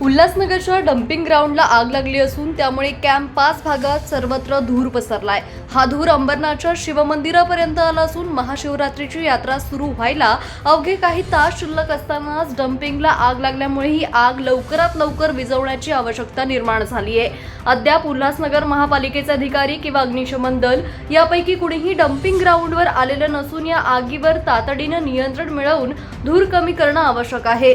उल्हासनगरच्या डम्पिंग ग्राउंडला आग लागली असून त्यामुळे कॅम्प पाच भागात सर्वत्र धूर पसरलाय. हा धूर अंबरनाथच्या शिवमंदिरापर्यंत आला असून महाशिवरात्रीची यात्रा सुरू व्हायला अवघे काही तास शिल्लक असतानाच डम्पिंगला आग लागल्यामुळे ही आग लवकरात लवकर विझवण्याची आवश्यकता निर्माण झाली आहे अद्याप उल्हासनगर महापालिकेचे अधिकारी किंवा अग्निशमन दल यापैकी कुणीही डम्पिंग ग्राउंडवर आलेलं नसून या आगीवर तातडीनं नियंत्रण मिळवून धूर कमी करणं आवश्यक आहे.